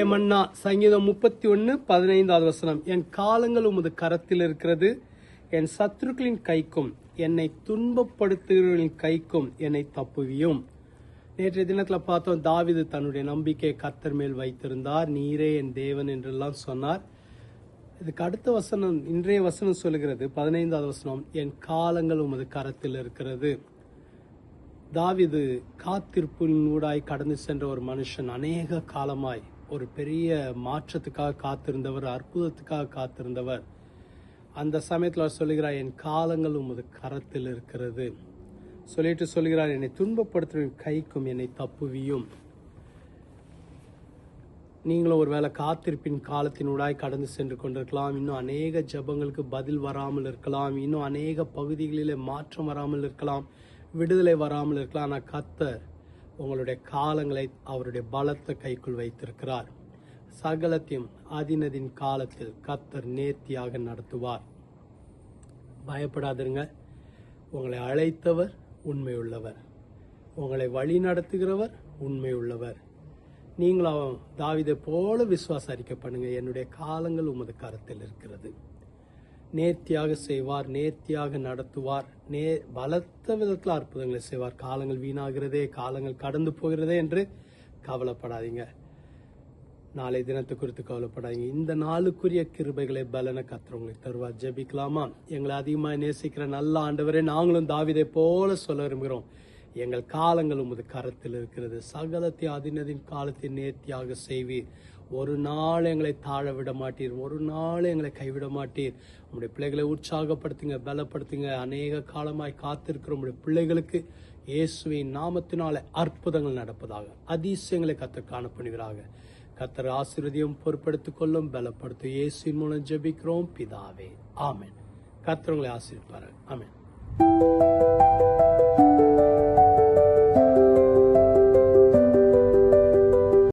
மன்னா சங்கீதம் முப்பத்தி ஒன்று பதினைந்தாவது வசனம். என் காலங்கள் உமது கரத்தில் இருக்கிறது என் சத்துருக்களின் கைக்கும் என்னை துன்பப்படுத்துகிறவர்களின் கைக்கும் என்னை தப்புவியும். நேற்றைய தினத்தில் பார்த்தோம் தாவிது தன்னுடைய நம்பிக்கையை கர்த்தர் மேல் வைத்திருந்தார். நீரே என் தேவன் என்றெல்லாம் சொன்னார். இதுக்கு அடுத்த வசனம் இன்றைய வசனம் சொல்லுகிறது. பதினைந்தாவது வசனம் என் காலங்கள் உமது கரத்தில் இருக்கிறது. தாவிது காத்திருப்பின் ஊடாய் கடந்து சென்ற ஒரு மனுஷன் அநேக காலமாய் ஒரு பெரிய மாற்றத்துக்காக காத்திருந்தவர் அற்புதத்துக்காக காத்திருந்தவர். அந்த சமயத்தில் அவர் சொல்லுகிறார் என் காலங்கள் உமது கரத்தில் இருக்கிறது. சொல்லிட்டு சொல்கிறார் என்னை துன்பப்படுத்தும் கைக்கும் என்னை தப்புவியும். நீங்களும் ஒருவேளை காத்திருப்பின் காலத்தினூடாய் கடந்து சென்று கொண்டிருக்கலாம். இன்னும் அநேக ஜெபங்களுக்கு பதில் வராமல் இருக்கலாம். இன்னும் அநேக பகுதிகளிலே மாற்றம் வராமல் இருக்கலாம். விடுதலை வராமல் இருக்கலாம். ஆனால் கத்தர் உங்களுடைய காலங்களை அவருடைய பலத்த கைக்குள் வைத்திருக்கிறார். சகலத்தையும் அதினதின் காலத்தில் கத்தர் நேர்த்தியாக நடத்துவார். பயப்படாதிருங்க. உங்களை அழைத்தவர் உண்மையுள்ளவர். உங்களை வழி நடத்துகிறவர் உண்மையுள்ளவர். நீங்களும் தாவிதை போல விசுவாச பண்ணுங்க. என்னுடைய காலங்கள் உமது கரத்தில் இருக்கிறது. நேர்த்தியாக செய்வார் நேர்த்தியாக நடத்துவார். நே பலத்த விதத்தில் அற்புதங்களை செய்வார். காலங்கள் வீணாகிறதே காலங்கள் கடந்து போகிறதே என்று கவலைப்படாதீங்க. நாளை தினத்தை குறித்து கவலைப்படாதீங்க. இந்த நாளுக்குரிய கிருபைகளை பலன கத்துறவங்களுக்கு தருவார். ஜெபிக்கலாமா? எங்களை அதிகமாக நேசிக்கிற நல்ல ஆண்டவரே நாங்களும் தாவிதை போல சொல்ல விரும்புகிறோம். எங்கள் காலங்கள் உமது கரத்தில் இருக்கிறது. சகலத்தை அதினதின் காலத்தை நேர்த்தியாக செய்வீர். ஒரு நாள் எங்களை தாழ விட மாட்டீர் ஒரு நாள் எங்களை கைவிட மாட்டீர் உங்களுடைய பிள்ளைகளை உற்சாகப்படுத்துங்க பலப்படுத்துங்க. அநேக காலமாய் காத்திருக்கிற உங்களுடைய பிள்ளைகளுக்கு இயேசுவின் நாமத்தினால அற்புதங்கள் நடப்பதாக அதிசயங்களை கத்த காணப்படுகிறாக கத்தர் ஆசீர்வதியும் பொறுப்படுத்திக் கொள்ளும் பலப்படுத்தும் இயேசுவின் மூலம் ஜெபிக்கிறோம். பிதாவே ஆமென். கத்தர் உங்களை ஆசீர்வாரு ஆமென்.